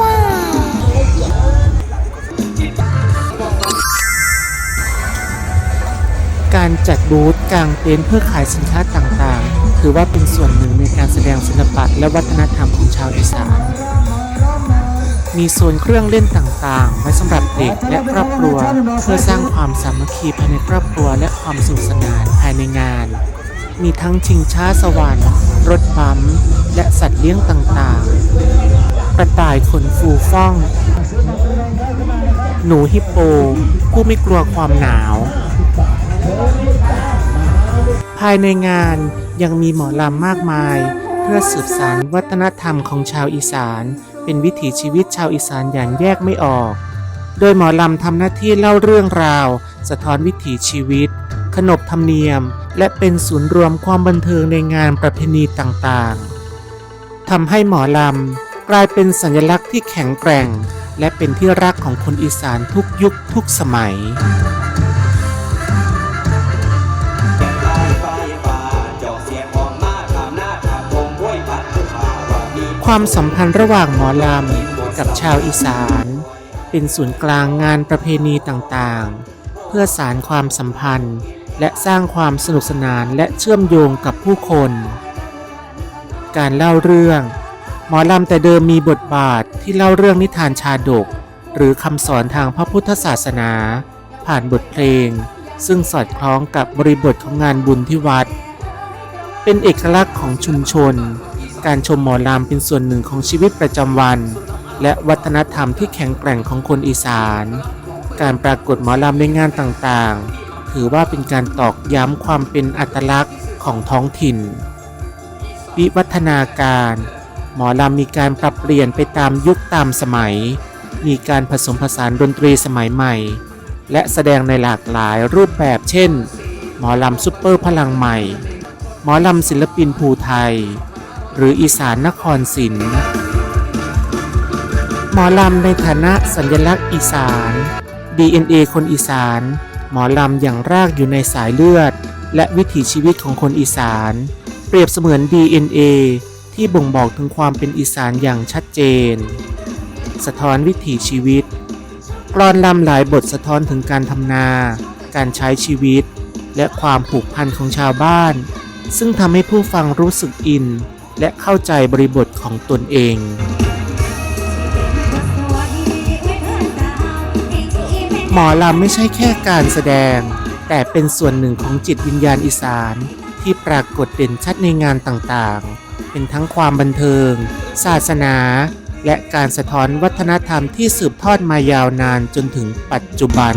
ว้าวการจัดบูธกลางเต็นท์เพื่อขายสินค้าต่างๆ ถือว่าเป็นส่วนหนึ่งในการแสดงศิลปะและวัฒนธรรมของชาวอีสาน มีโซนเครื่องเล่นต่างๆ ไว้สำหรับเด็กและครอบครัว เพื่อสร้างความสามัคคีภายในครอบครัวและความสนุกสนานภายในงาน มีทั้งชิงช้าสวรรค์รถบัมและสัตว์เลี้ยงต่างๆ กระต่ายขนฟูฟ่อง หนูฮิปโป ผู้ไม่กลัวความหนาว ภายในงานยังมีหมอลำมากมาย เพื่อสืบสานวัฒนธรรมของชาวอีสาน เป็นวิถีชีวิตชาวอีสานอย่างแยกไม่ออก โดยหมอลำทำหน้าที่เล่าเรื่องราว สะท้อนวิถีชีวิต ขนบธรรมเนียม และเป็นศูนย์รวมความบันเทิงในงานประเพณีต่างๆทำให้หมอลำ กลายเป็นสัญลักษณ์ที่แข็งแกร่ง และเป็นที่รักของคนอีสานทุกยุคทุกสมัยความสัมพันธ์ระหว่างหมอลำกับชาวอีสาน เป็นศูนย์กลางงานประเพณีต่างๆ เพื่อสารความสัมพันธ์ และสร้างความสนุกสนานและเชื่อมโยงกับผู้คน การเล่าเรื่อง หมอลำแต่เดิมมีบทบาทที่เล่าเรื่องนิทานชาดก หรือคำสอนทางพระพุทธศาสนา ผ่านบทเพลง ซึ่งสอดคล้องกับบริบทของงานบุญที่วัด เป็นเอกลักษณ์ของชุมชน การชมหมอลำเป็นส่วนหนึ่งของชีวิตประจำวัน และวัฒนธรรมที่แข็งแกร่งของคนอีสาน การปรากฏหมอลำในงานต่างๆ ถือว่าเป็นการตอกย้ำความเป็นอัตลักษณ์ของท้องถิ่น วิวัฒนาการ หมอลำมีการปรับเปลี่ยนไปตามยุคตามสมัย มีการผสมผสานดนตรีสมัยใหม่ และแสดงในหลากหลายรูปแบบเช่น หมอลำซุปเปอร์พลังใหม่ หมอลำศิลปินภูไทย หรืออีสานนครศิลป์หมอลำในฐานะสัญลักษณ์อีสาน DNA คนอีสาน หมอลำอย่างรากอยู่ในสายเลือด และวิถีชีวิตของคนอีสาน เปรียบเสมือน DNA ที่บ่งบอกถึงความเป็นอีสานอย่างชัดเจน สะท้อนวิถีชีวิตกลอนลำหลายบทสะท้อนถึงการทำนา การใช้ชีวิต และความผูกพันของชาวบ้าน ซึ่งทำให้ผู้ฟังรู้สึกอิน และเข้าใจบริบทของตนเองหมอลำไม่ใช่แค่การแสดง แต่เป็นส่วนหนึ่งของจิตวิญญาณอีสาน ที่ปรากฏเด่นชัดในงานต่างๆ เป็นทั้งความบันเทิง ศาสนา และการสะท้อนวัฒนธรรมที่สืบทอดมายาวนานจนถึงปัจจุบัน